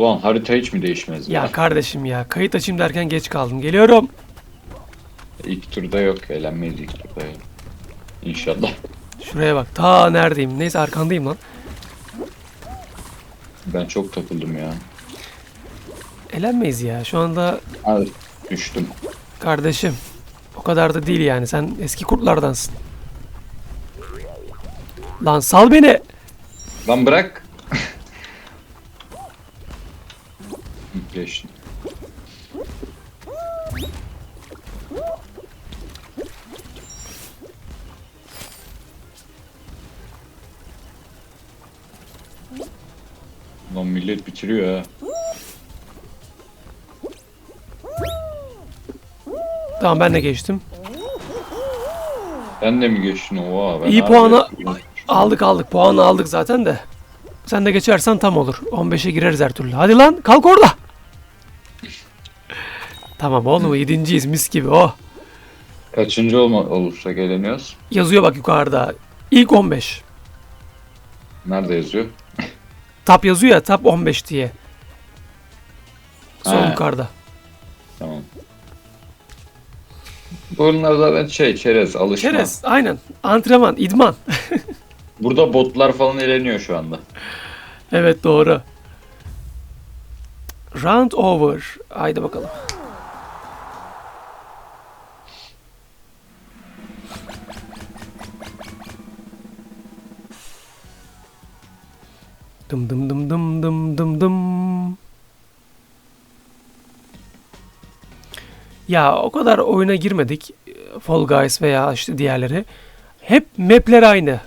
Bu an harita hiç mi değişmez ya? Ya kardeşim ya kayıt açayım derken geç kaldım. Geliyorum. İlk turda yok. Eğlenmeyiz ilk turda ya. İnşallah. Şuraya bak. Ta neredeyim? Neyse arkandayım lan. Ben çok takıldım ya. Elenmeyiz ya. Şu anda Abi düştüm. kardeşim. O kadar da değil yani. Sen eski kurtlardansın. Lan sal beni. Lan bırak. Geçtim. Lan millet bitiriyor ha. Tamam ben de geçtim. Sen de mi geçtin oha? Ben İyi puanı aldık aldık. Puanı aldık zaten de. Sen de geçersen tam olur. 15'e gireriz her türlü. Hadi lan kalk orada. Tamam oğlum yedinciyiz mis gibi oh. Kaçıncı olma, olursak eğleniyoruz? Yazıyor bak yukarıda. İlk 15. Nerede yazıyor? Tap yazıyor ya tap 15 diye. Sol Ha. yukarıda. Tamam. Bunlar zaten şey çerez alışma. Çerez aynen. Antrenman, idman. Burada botlar falan eğleniyor şu anda. evet doğru. Round over. Haydi bakalım. Dım dım dım dım dım dım dım. Ya o kadar oyuna girmedik. Fall Guys veya işte diğerleri. Hep mapler aynı.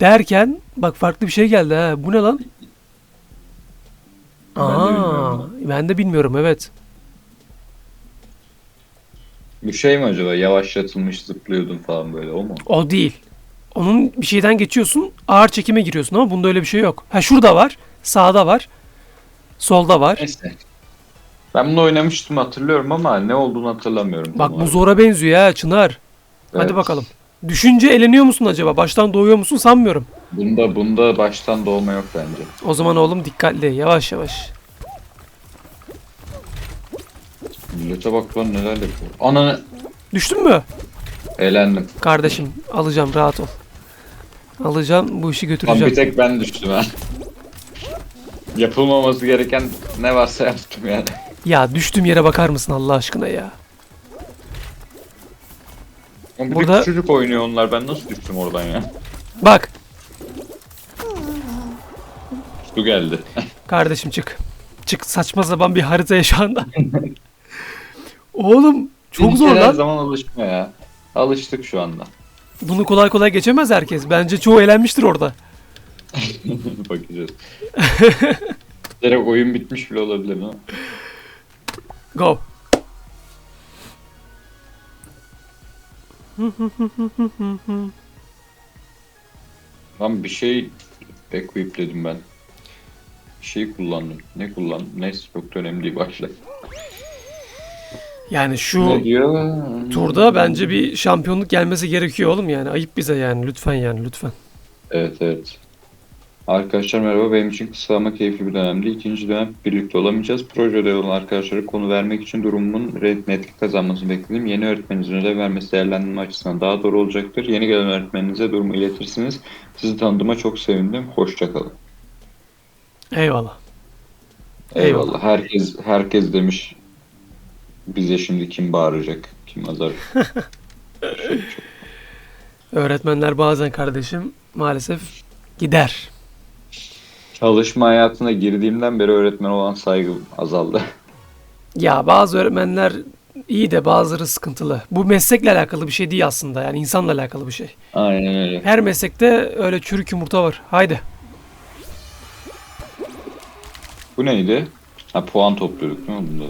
Derken bak farklı bir şey geldi ha. Bu ne lan? Ben de Aa, bilmiyorum. ben de bilmiyorum evet. Bu şey mi acaba yavaşlatılmış zıplıyordun falan böyle o mu? O değil. Onun bir şeyden geçiyorsun, ağır çekime giriyorsun ama bunda öyle bir şey yok. Ha şurada var, sağda var, solda var. Neyse. Ben bunu oynamıştım hatırlıyorum ama ne olduğunu hatırlamıyorum. Bak bu zora benziyor ha Çınar. Hadi Evet. bakalım. Düşünce eleniyor musun acaba? Baştan doğuyor musun sanmıyorum. Bunda bunda baştan doğma yok bence. O zaman oğlum dikkatli, yavaş yavaş. Millete bak lan neler yapıyor. Ananı Düştün mü? eğlendim. Kardeşim alacağım rahat ol. Alacağım bu işi Lan götüreceğim. bir tek ben düştüm ha. Yapılmaması gereken ne varsa yaptım yani. Ya düştüğüm yere bakar mısın Allah aşkına ya? Ama bir Burada- de çocuk oynuyor onlar. Ben nasıl düştüm oradan ya? Bak Su geldi. kardeşim çık. Çık saçma sapan bir haritaya şu anda. Oğlum çok zor kere Her lan. zaman alışma ya. Alıştık şu anda. Bunu kolay kolay geçemez herkes. Bence çoğu eğlenmiştir orada. Bakacağız. Direkt oyun bitmiş bile olabilir ha. Go. Lan bir şey equipledim ben. Bir şey kullandım. Ne kullandım? Neyse çok da önemli değil başla. Yani şu turda bence bir şampiyonluk gelmesi gerekiyor oğlum yani. Ayıp bize yani. Lütfen yani lütfen. Evet evet. Arkadaşlar merhaba. Benim için kısa ama keyifli bir dönemdi. İkinci dönem birlikte olamayacağız. Projede olan arkadaşlara konu vermek için durumumun netlik kazanmasını bekledim. Yeni öğretmeninizin ödev vermesi değerlendirme açısından daha doğru olacaktır. Yeni gelen öğretmeninize durumu iletirsiniz. Sizi tanıdığıma çok sevindim. Hoşçakalın. Eyvallah. Eyvallah. Herkes herkes demiş bize şimdi kim bağıracak, kim azar. Öğretmenler bazen kardeşim maalesef gider. Çalışma hayatına girdiğimden beri öğretmen olan saygım azaldı. Ya bazı öğretmenler iyi de bazıları sıkıntılı. Bu meslekle alakalı bir şey değil aslında. Yani insanla alakalı bir şey. Aynen öyle. Her meslekte öyle çürük yumurta var. Haydi. Bu neydi? Ha puan topluyorduk değil mi bunda?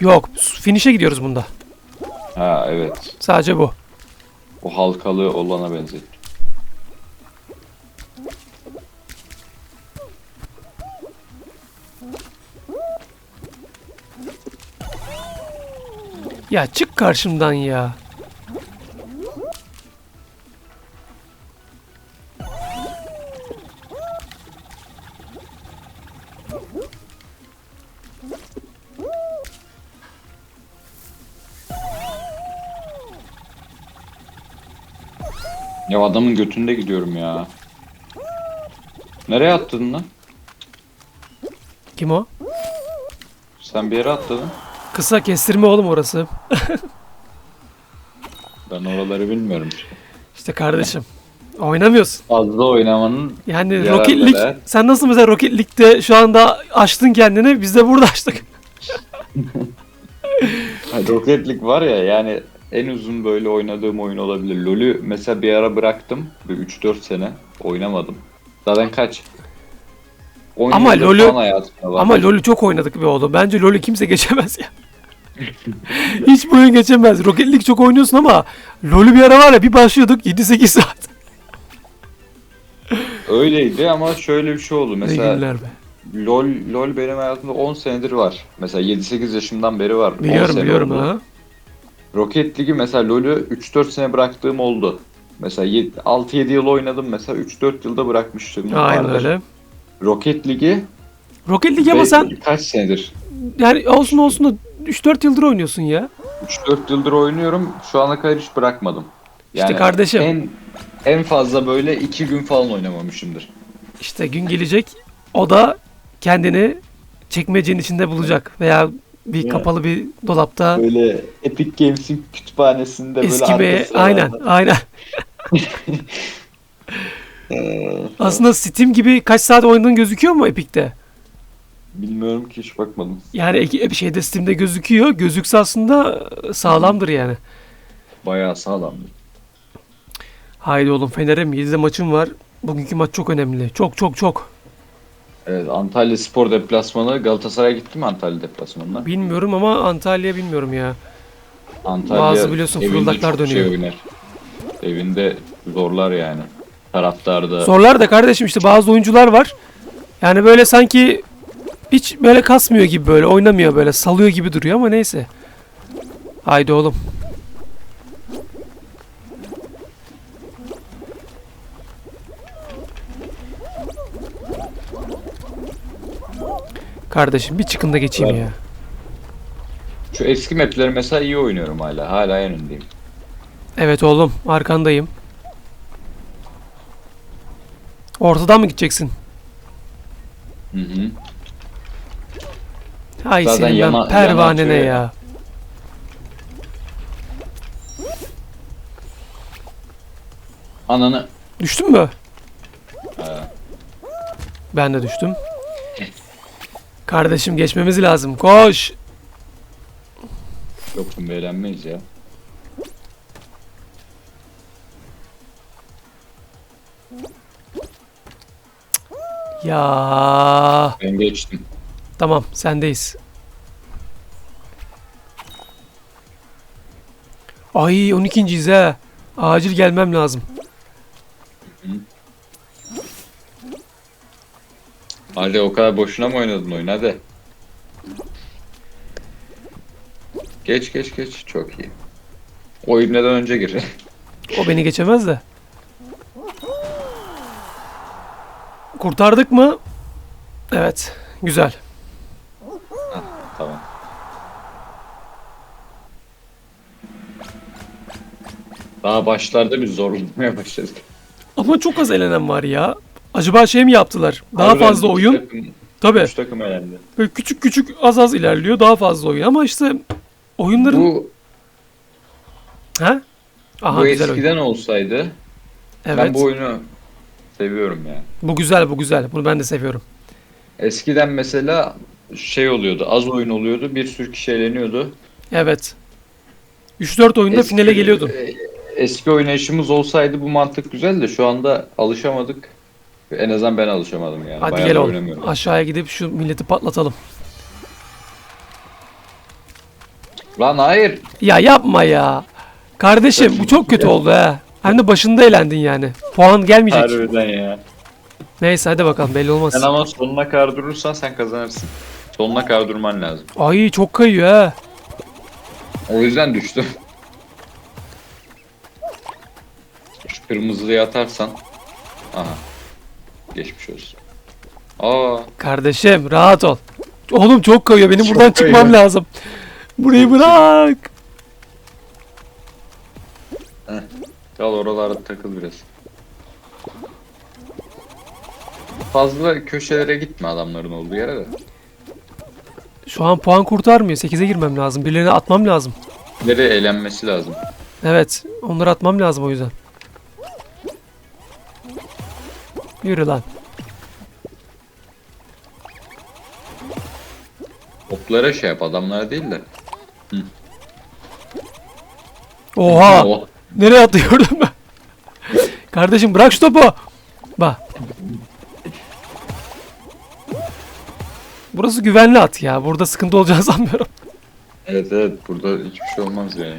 Yok. Finish'e gidiyoruz bunda. Ha evet. Sadece bu. O halkalı olana benzettim. Ya çık karşımdan ya. Ya adamın götünde gidiyorum ya. Nereye attın lan? Kim o? Sen bir yere atladın. Kısa kestirme oğlum orası. Ben oraları bilmiyorum işte. İşte kardeşim. Oynamıyorsun. Fazla oynamanın Yani Yararlı Rocket League sen nasıl mesela Rocket League'de şu anda açtın kendini biz de burada açtık. Rocket League var ya yani en uzun böyle oynadığım oyun olabilir. LoL'ü mesela bir ara bıraktım. Bir 3-4 sene oynamadım. Zaten kaç? 10 Ama LoL'ü-. Ama LoL'ü çok oynadık be oğlum. Bence LoL'ü kimse geçemez ya. Hiç bu oyun geçemez. Rocket League çok oynuyorsun ama LoL'ü bir ara var ya bir başlıyorduk 7-8 saat. Öyleydi ama şöyle bir şey oldu. Mesela. LoL, LoL benim hayatımda 10 senedir var. Mesela 7-8 yaşımdan beri var. 10 Biliyorum biliyorum ha. Rocket League'i mesela LoL'ü 3-4 sene bıraktığım oldu. Mesela 6-7 yıl oynadım mesela 3-4 yılda bırakmıştım. Aynen vardır. öyle. Rocket League'i Rocket League ama sen kaç senedir? yani olsun olsun da 3-4 yıldır oynuyorsun ya. 3-4 yıldır oynuyorum. Şu ana kadar hiç bırakmadım. İşte kardeşim. En en fazla böyle 2 gün falan oynamamışımdır. İşte gün gelecek o da kendini çekmecenin içinde bulacak veya bir Ya. kapalı bir dolapta Böyle Epic Games'in kütüphanesinde böyle eskimeye arka aynen aynen. Ee, Aslında Steam gibi kaç saat oynadığın gözüküyor mu Epic'te? bilmiyorum ki hiç bakmadım. Yani bir şeyde Steam'de gözüküyor. Gözükse aslında sağlamdır yani. Bayağı sağlamdı. Haydi oğlum Fener'im 7'de maçım var. Bugünkü maç çok önemli. Çok çok çok. Evet Antalya Spor deplasmanı Galatasaray gitti mi Antalya deplasmanına? Bilmiyorum ama Antalya bilmiyorum ya. Antalya Bazı biliyorsun evinde fırıldaklar çok dönüyor. Şey oynar. Evinde zorlar yani. Taraftarda Zorlar da kardeşim işte bazı oyuncular var. Yani böyle sanki hiç böyle kasmıyor gibi böyle oynamıyor böyle salıyor gibi duruyor ama neyse. Haydi oğlum. Kardeşim bir çıkın da geçeyim Ver. ya. şu eski mapleri mesela iyi oynuyorum hala. Hala en öndeyim. Evet oğlum arkandayım. Ortadan mı gideceksin? Hı hı. Hay Zaten senin ben yana pervanene ya. Ananı Düştün mü? Ben de düştüm. Kardeşim geçmemiz lazım. Koş. yok şimdi eğlenmeyiz ya. Ya. Ben geçtim. Tamam sendeyiz. Ay 12.yiz ha. Acil gelmem lazım. Hadi o kadar boşuna mı oynadın oyun hadi. Geç geç geç çok iyi. O ibneden önce gir. O beni geçemez de. Kurtardık mı? Evet. Güzel. tamam. Daha başlarda bir zorlanmaya başladık. Ama çok az elenen var ya. Acaba şey mi yaptılar? Daha Harbiden fazla oyun. Takım, Tabii. üç takım elendi. Böyle küçük küçük az az ilerliyor. Daha fazla oyun. Ama işte oyunların... Bu, Ha? Aha bu güzel oyun. eskiden olsaydı Evet. ben bu oyunu seviyorum ya. Bu güzel bu güzel. Bunu ben de seviyorum. Eskiden mesela şey oluyordu az oyun oluyordu bir sürü kişi eğleniyordu. Evet. 3-4 oyunda Eski- finale geliyordun. e, Eski oynayışımız olsaydı bu mantık güzel de şu anda alışamadık. En azından ben alışamadım yani. Hadi Bayağı gel oğlum. Aşağıya gidip şu milleti patlatalım. Lan hayır. Ya yapma ya. Kardeşim bu çok kötü oldu ha. Hem de başında eğlendin yani. Puan gelmeyecek. Harbiden ya. Neyse hadi bakalım belli olmaz. Sen ama sonuna kadar durursan sen kazanırsın. Sonuna kadar durman lazım. Ay çok kayıyor ha. O yüzden düştüm. Şu kırmızıyı atarsan. Aha. Geçmiş olsun. Aa. Kardeşim rahat ol. Oğlum çok kayıyor. Benim Çok buradan çıkmam kayıyor. lazım. Burayı bırak. Kal oralarda takıl biraz. Fazla köşelere gitme adamların olduğu yere de. Şu an puan kurtarmıyor. 8'e girmem lazım. Birilerini atmam lazım. Nereye eğlenmesi lazım. Evet. Onları atmam lazım o yüzden. Yürü lan. Toplara şey yap adamlara değil de. Oha! Oh. Nereye gördün mü? Kardeşim bırak şu topu. Bak. Burası güvenli at ya. Burada sıkıntı olacağını sanmıyorum. Evet evet burada hiçbir şey olmaz yani.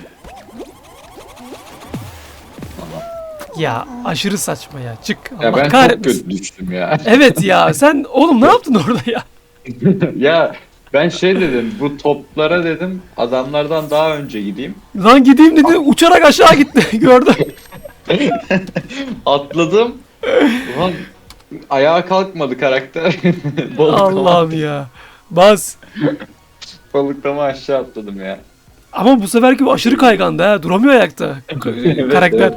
Ya aşırı saçma ya. Çık. Ya Allah ben çok kahretmesin. kötü düştüm ya. Evet ya sen oğlum ne yaptın orada ya? ya ben şey dedim bu toplara dedim adamlardan daha önce gideyim. Lan gideyim dedi uçarak aşağı gitti. Gördüm. Atladım. Ulan ayağa kalkmadı karakter. Balıklama, Allah'ım ya. Bas. balıklama aşağı atladım ya. Ama bu seferki bu aşırı kaygandı ha. Duramıyor ayakta. Evet, Karakter. evet.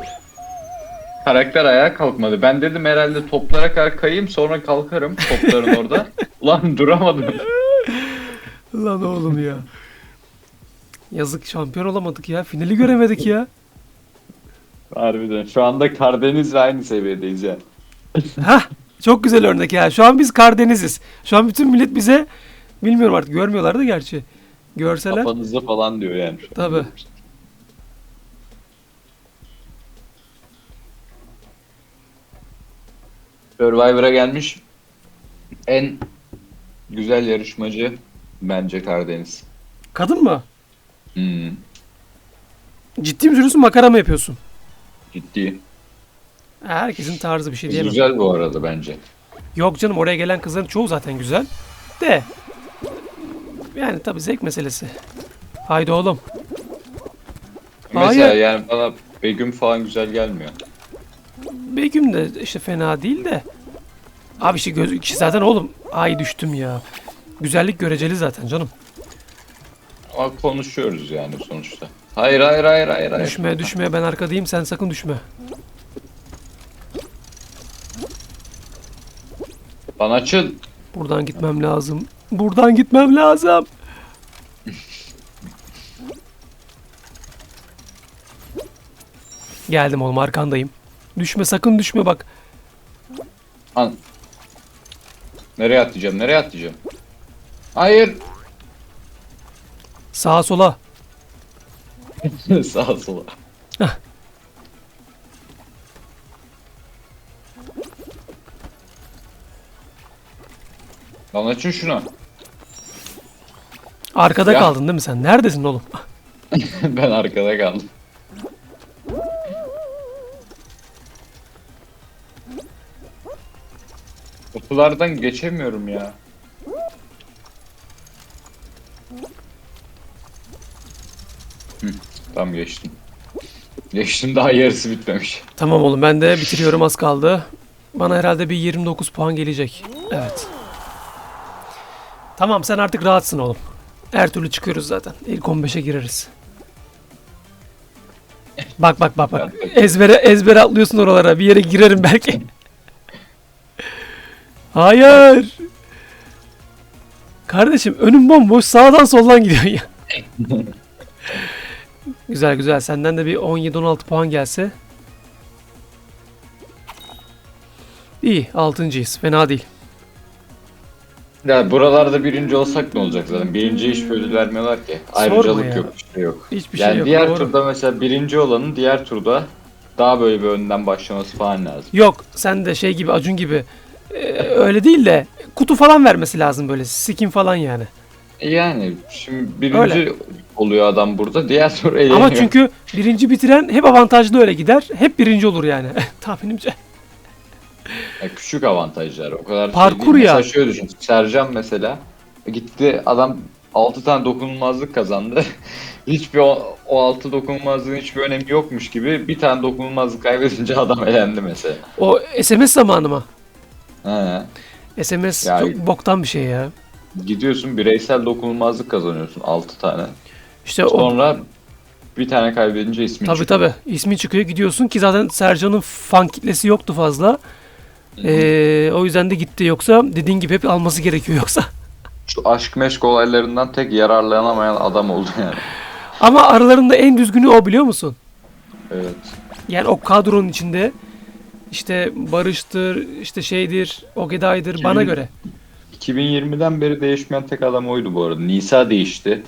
Karakter ayağa kalkmadı. Ben dedim herhalde toplara kadar kayayım sonra kalkarım topların orada. Ulan duramadım. Lan oğlum ya. Yazık şampiyon olamadık ya. Finali göremedik ya. Harbiden. Şu anda Karadeniz'le aynı seviyedeyiz ya. Hah çok güzel örnek ya. Şu an biz Karadeniz'iz. Şu an bütün millet bize bilmiyorum artık görmüyorlar da gerçi. Görseler. Kafanızda falan diyor yani. Tabii. Survivor'a gelmiş en güzel yarışmacı bence Karadeniz. Kadın mı? Hmm, Ciddi mi söylüyorsun makara mı yapıyorsun? ciddi. Herkesin tarzı bir şey diyemem. Güzel bu arada bence. Yok canım oraya gelen kızların çoğu zaten güzel. De. Yani tabii zevk meselesi. Haydi oğlum. Mesela Hayır. yani bana Begüm falan güzel gelmiyor. Begüm de işte fena değil de. Abi işte göz kişi zaten oğlum. Ay düştüm ya. Güzellik göreceli zaten canım. Ama konuşuyoruz yani sonuçta. Hayır hayır hayır hayır hayır. Düşme düşme ben arkadayım sen sakın düşme. Bana açıl. Buradan gitmem lazım. Buradan gitmem lazım. Geldim oğlum arkandayım. Düşme sakın düşme bak. An. Nereye atlayacağım? Nereye atlayacağım? Hayır. Sağa sola. Sağa sola. Lan açın şunu. Arkada Ya. kaldın değil mi sen? Neredesin oğlum? ben arkada kaldım. Kapılardan geçemiyorum ya. Hı, tam geçtim. Geçtim daha yarısı bitmemiş. Tamam oğlum ben de bitiriyorum az kaldı. Bana herhalde bir 29 puan gelecek. Evet. Tamam sen artık rahatsın oğlum. Her türlü çıkıyoruz zaten. İlk 15'e gireriz. Bak bak bak bak. Ezbere ezbere atlıyorsun oralara. Bir yere girerim belki. Hayır. Kardeşim önüm bomboş. Sağdan soldan gidiyorsun ya. güzel güzel. Senden de bir 17-16 puan gelse. İyi. Altıncıyız. Fena değil. Ya buralarda birinci olsak ne olacak zaten? Birinciye hiç ödül vermiyorlar ki. Ayrıcalık yok, bir şey yok. Hiçbir yani şey yok. diğer doğru. turda mesela birinci olanın diğer turda daha böyle bir önden başlaması falan lazım. Yok sen de şey gibi Acun gibi e, öyle değil de kutu falan vermesi lazım böyle skin falan yani. Yani şimdi birinci Öyle. oluyor adam burada, diğer tur eğleniyor. Ama çünkü birinci bitiren hep avantajlı öyle gider. Hep birinci olur yani tahminimce. Ya küçük avantajlar o kadar Parkur şey değil. ya. Mesela şöyle düşün. Sercan mesela gitti adam 6 tane dokunulmazlık kazandı. Hiçbir o, o 6 dokunulmazlığın hiçbir önemi yokmuş gibi bir tane dokunulmazlık kaybedince adam elendi mesela. O SMS zamanı mı? He. SMS Ya- çok boktan bir şey ya. Gidiyorsun bireysel dokunulmazlık kazanıyorsun 6 tane. İşte o Sonra bir tane kaybedince ismi Tabii çıkıyor. tabii. İsmi çıkıyor gidiyorsun ki zaten Sercan'ın fan kitlesi yoktu fazla. Ee, o yüzden de gitti yoksa dediğin gibi hep alması gerekiyor yoksa. Şu aşk meşk olaylarından tek yararlanamayan adam oldu yani. Ama aralarında en düzgünü o biliyor musun? Evet. Yani o kadronun içinde işte Barış'tır, işte şeydir, Ogeday'dır bana Kimin- göre. 2020'den beri değişmeyen tek adam oydu bu arada. Nisa değişti.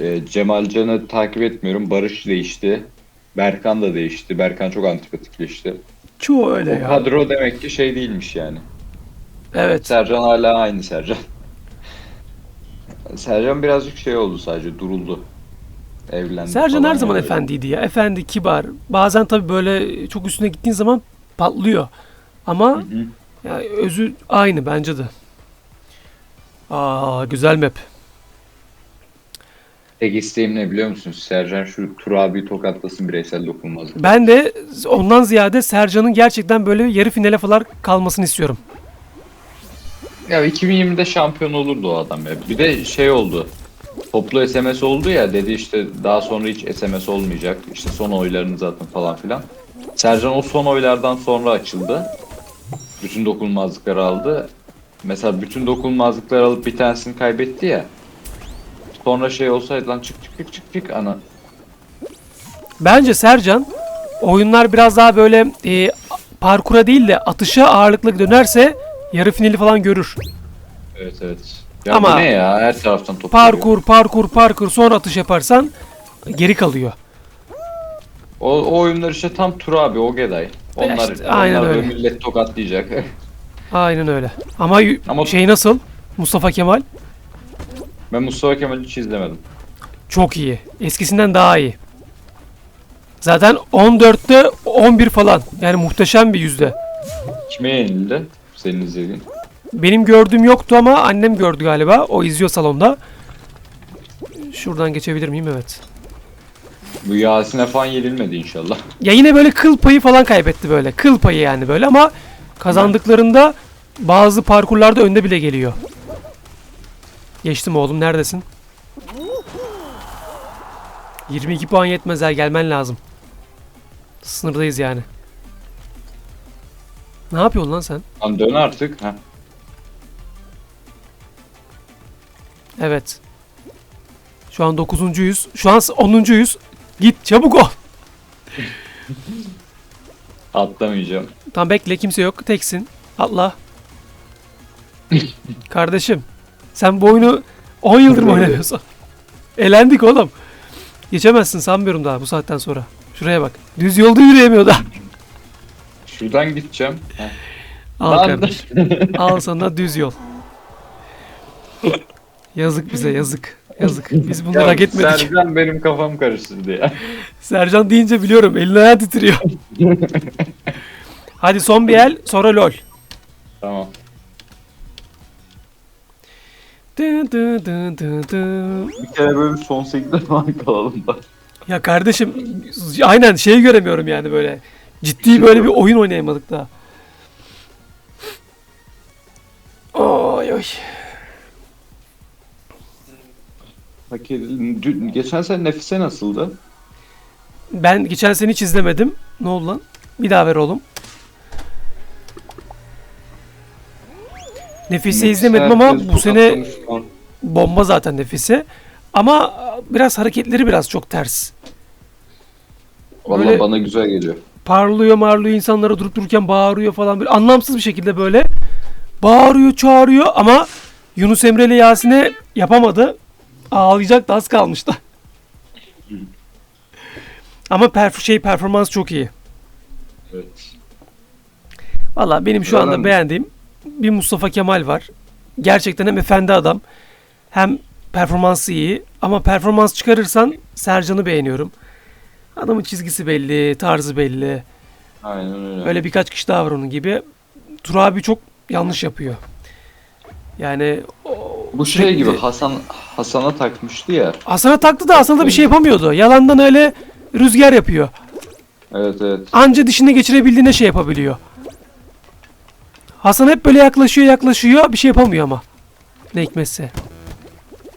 Ee, Cemal Can'ı takip etmiyorum. Barış değişti. Berkan da değişti. Berkan çok antipatikleşti. Çoğu öyle o ya. kadro demek ki şey değilmiş yani. Evet. Sercan hala aynı Sercan. Sercan birazcık şey oldu sadece duruldu. Evlendi Sercan her zaman yani. efendiydi ya. Efendi, kibar. Bazen tabii böyle çok üstüne gittiğin zaman patlıyor. Ama Hı hı. ya özü aynı bence de. Aa güzel map. Tek isteğim ne biliyor musunuz? Sercan şu Tur abi tokatlasın bireysel dokunmazlık. Ben de ondan ziyade Sercan'ın gerçekten böyle yarı finale falan kalmasını istiyorum. Ya 2020'de şampiyon olurdu o adam ya. Bir de şey oldu. Toplu SMS oldu ya dedi işte daha sonra hiç SMS olmayacak. İşte son oylarınızı atın falan filan. Sercan o son oylardan sonra açıldı. Bütün dokunulmazlıkları aldı. Mesela bütün dokunulmazlıkları alıp bir tanesini kaybetti ya. Sonra şey olsaydı lan çık çık çık çık çık ana. Bence Sercan oyunlar biraz daha böyle e, parkura değil de atışa ağırlıklı dönerse yarı finali falan görür. Evet evet. Ya Ama- bu ne ya her taraftan top. Parkur, parkur, parkur sonra atış yaparsan geri kalıyor. O, o oyunlar işte tam Tur abi o Geday. Onlar, işte, aynen onlar öyle. millet tokatlayacak. Aynen öyle. Ama, Ama- şey nasıl? Mustafa Kemal ben Mustafa Kemal'i hiç izlemedim. çok iyi. Eskisinden daha iyi. Zaten 14'te 11 falan. Yani muhteşem bir yüzde. Kime yenildi? Senin izlediğin. Benim gördüğüm yoktu ama annem gördü galiba. O izliyor salonda. Şuradan geçebilir miyim? Evet. Bu Yasin'e falan yenilmedi inşallah. Ya yine böyle kıl payı falan kaybetti böyle. Kıl payı yani böyle ama kazandıklarında bazı parkurlarda önde bile geliyor. Geçtim oğlum neredesin? 22 puan yetmez ha gelmen lazım. Sınırdayız yani. Ne yapıyorsun lan sen? Lan dön artık. Heh. Evet. Şu an 9.yüz. Şu an 10.yüz. Git çabuk ol. Atlamayacağım. Tamam bekle kimse yok. Teksin. Atla. Kardeşim. Sen bu oyunu 10 yıldır mı oynamıyorsun? Elendik oğlum. Geçemezsin sanmıyorum daha bu saatten sonra. Şuraya bak. Düz yolda yürüyemiyor da. Şuradan gideceğim. Heh. Al kardeşim. Al sana düz yol. Yazık bize yazık. Yazık. Biz bunları Ya hak etmedik. Sercan benim kafam karıştırdı ya. Sercan deyince biliyorum. Elin ayağı titriyor. Hadi son bir el sonra lol. tamam. Dı dı dı dı dı. Bir kere böyle son 8'de falan kalalım da. Ya kardeşim aynen şeyi göremiyorum yani böyle. Ciddi böyle bir oyun oynayamadık daha. Oy oy. Edildi. Dün- Geçen sene Nefise nasıldı? Ben geçen sene hiç izlemedim. Ne oldu lan? Bir daha ver oğlum. Nefise izlemedim ama bu sene bomba zaten Nefise. Ama biraz hareketleri biraz çok ters. Böyle- bana güzel geliyor. Parlıyor marlıyor insanlara durup dururken bağırıyor falan böyle anlamsız bir şekilde böyle bağırıyor çağırıyor ama Yunus Emre ile Yasin'e yapamadı. Ağlayacak da az kalmıştı. ama perf şey performans çok iyi. Evet. Valla benim şu anda beğendiğim bir Mustafa Kemal var. Gerçekten hem efendi adam hem performansı iyi ama performans çıkarırsan Sercan'ı beğeniyorum. Adamın çizgisi belli, tarzı belli. Aynen öyle. Öyle birkaç kişi daha var onun gibi. Tur abi çok yanlış yapıyor. Yani o- Bu şey gibi Hasan Hasan'a takmıştı ya. Hasan'a taktı da Hasan da bir şey yapamıyordu. Yalandan öyle rüzgar yapıyor. Evet evet. Anca dişine geçirebildiğine şey yapabiliyor. Hasan hep böyle yaklaşıyor yaklaşıyor bir şey yapamıyor ama. Ne hikmetse.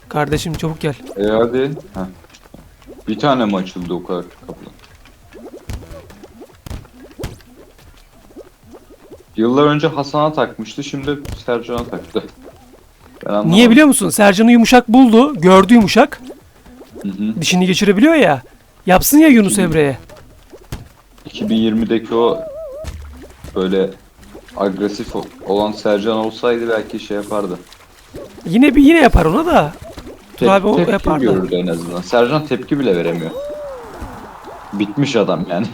Kardeşim çabuk gel. E hadi. Heh. Bir tane mi açıldı o kadar kapı? Yıllar önce Hasan'a takmıştı, şimdi Sercan'a taktı. Ben anlamadım. Niye biliyor musun? Sercan'ı yumuşak buldu. Gördü yumuşak. Hı hı. Dişini geçirebiliyor ya. Yapsın ya Yunus Emre'ye. 2020'deki o böyle agresif olan Sercan olsaydı belki şey yapardı. Yine bir yine yapar ona da. Tep- abi o tepki yapar da. görürdü en azından. Sercan tepki bile veremiyor. Bitmiş adam yani.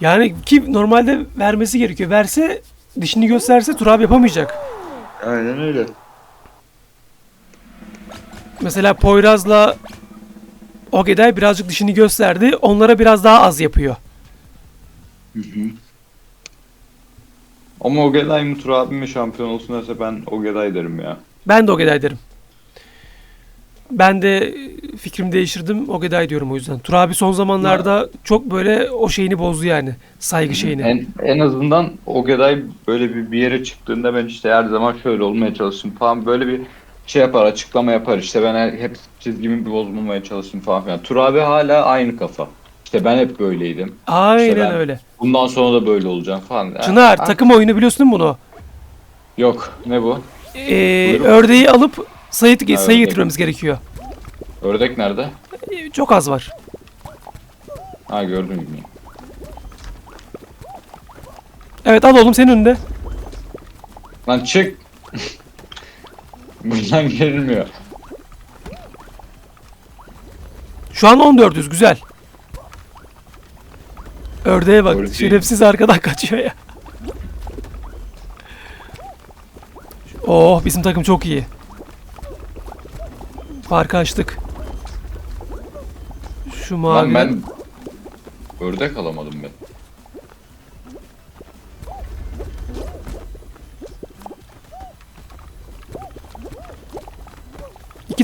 Yani ki normalde vermesi gerekiyor. Verse dişini gösterse Turab yapamayacak. Aynen öyle. Mesela Poyraz'la Ogeday birazcık dişini gösterdi. Onlara biraz daha az yapıyor. Ama Ogeday mı Tur abi mi şampiyon olsun derse ben Ogeday derim ya. Ben de Ogeday derim. Ben de fikrimi değiştirdim. Ogeday diyorum o yüzden. Tur abi son zamanlarda çok böyle o şeyini bozdu yani. Saygı şeyini. En, en azından Ogeday böyle bir, bir yere çıktığında ben işte her zaman şöyle olmaya çalıştım falan böyle bir şey yapar açıklama yapar işte ben her- hep çizgimi bir bozmamaya çalıştım falan filan. Tur abi hala aynı kafa. İşte ben hep böyleydim. Aynen İşte ben- öyle. Bundan sonra da böyle olacağım falan. Yani- Çınar Ha, takım oyunu biliyorsun bunu? Yok ne bu? Ee, Buyurun. ördeği alıp sayı, sayı ördek. getirmemiz gerekiyor. Ördek nerede? Ee, Çok az var. Ha gördüm gibi. Evet al oğlum senin önünde. Lan çık. Buradan gerilmiyor. Şu an 1400 güzel. Ördeğe bak. Ördeği. Şerefsiz arkadan kaçıyor ya. Oh bizim takım çok iyi. Farkı açtık. Şu mavi. Lan ben ördek alamadım ben.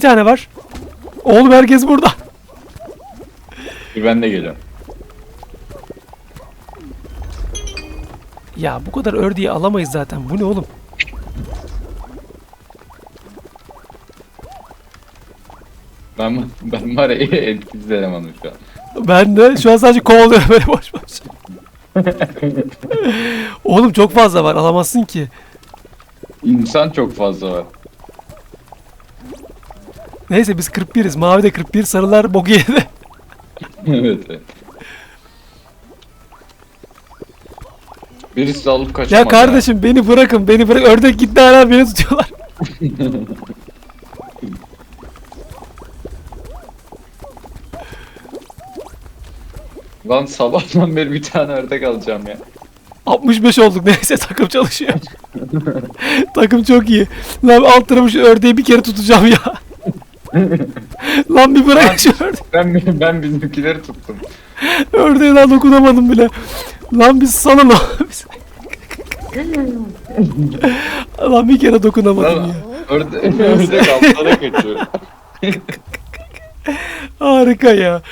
İki tane var. Oğlum herkes burada. Ben de geliyorum. Ya bu kadar ördeği alamayız zaten. Bu ne oğlum? Ben ben var ya etkisiz elemanım şu an. Ben de şu an sadece kovalıyorum böyle boş boş. Oğlum çok fazla var alamazsın ki. İnsan çok fazla var. Neyse biz 41'iz. Mavi de 41. Sarılar bok yedi. evet. evet. Birisi alıp kaçamadı. ya kardeşim beni bırakın beni bırak. Ördek gitti hala beni tutuyorlar. Lan sabahtan beri bir tane ördek alacağım ya. 65 olduk neyse takım çalışıyor. takım çok iyi. Lan alt tarafı şu ördeği bir kere tutacağım ya. Lan bir bırak şu ördeği. Ben ben bizimkileri tuttum. Ördeğe daha dokunamadım bile. Lan biz ne biz... Lan bir kere dokunamadım Lan ya. ördek, ördek altlara kaçıyor. Harika ya.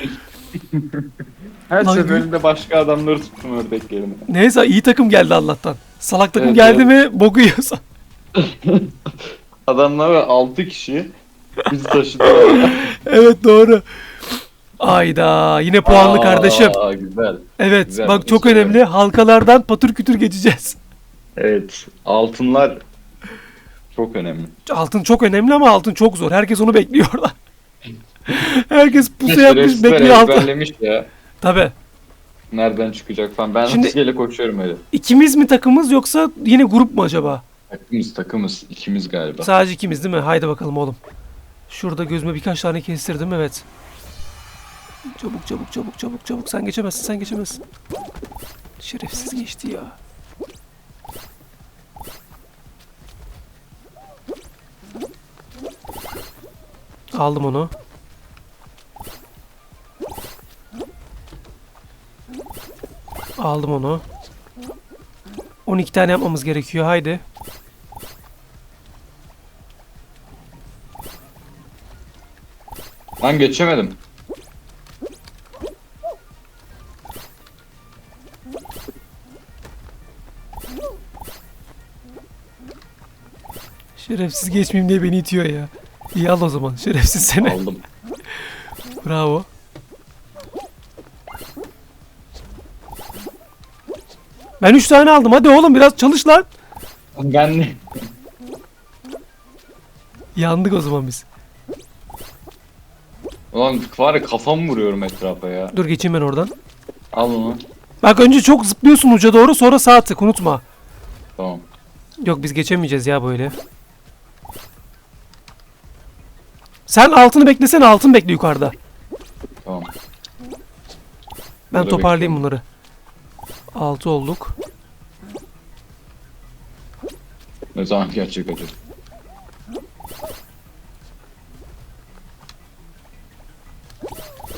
Her Lan seferinde başka adamları tuttum ördek yerine. Neyse iyi takım geldi Allah'tan. Salak takım Evet, geldi mi boku yiyorsa. Adamlar 6 kişi bizi taşıdılar. evet doğru. Ayda yine puanlı Aa, kardeşim. Güzel. Evet güzel, bak çok güzel. önemli. Halkalardan patır kütür geçeceğiz. Evet. Altınlar çok önemli. Altın çok önemli ama altın çok zor. Herkes onu bekliyor orada. Herkes pusu yapmış bekliyor altın. ya. Tabi. Nereden çıkacak falan. Ben Şimdi- Şimdi... koşuyorum öyle. İkimiz mi takımız yoksa yine grup mu acaba? Takımız takımız. ikimiz galiba. Sadece ikimiz değil mi? Haydi bakalım oğlum. Şurada gözüme birkaç tane kestirdim evet. Çabuk çabuk çabuk çabuk çabuk sen geçemezsin sen geçemezsin. Şerefsiz geçti ya. Aldım onu. Aldım onu. 12 tane yapmamız gerekiyor haydi. Lan geçemedim. Şerefsiz geçmeyeyim diye beni itiyor ya. İyi al o zaman şerefsiz seni. Aldım. Bravo. Ben 3 tane aldım. Hadi oğlum biraz çalış lan. Ben Yandık o zaman biz. Ulan var ya kafamı vuruyorum etrafa ya. Dur geçeyim ben oradan. Al onu. Bak önce çok zıplıyorsun uca doğru sonra sağ tık unutma. Tamam. Yok biz geçemeyeceğiz ya böyle. Sen altını beklesene altın bekle yukarıda. Tamam. Ben Burada toparlayayım bunları. 6 olduk. Ne zaman gerçek acı?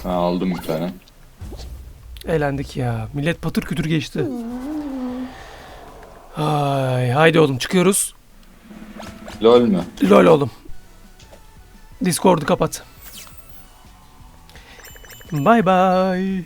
Ha, aldım bir tane. Eğlendik ya. Millet patır kütür geçti. Ay, haydi oğlum çıkıyoruz. Lol mü? Lol oğlum. Discord'u kapat. Bye bye.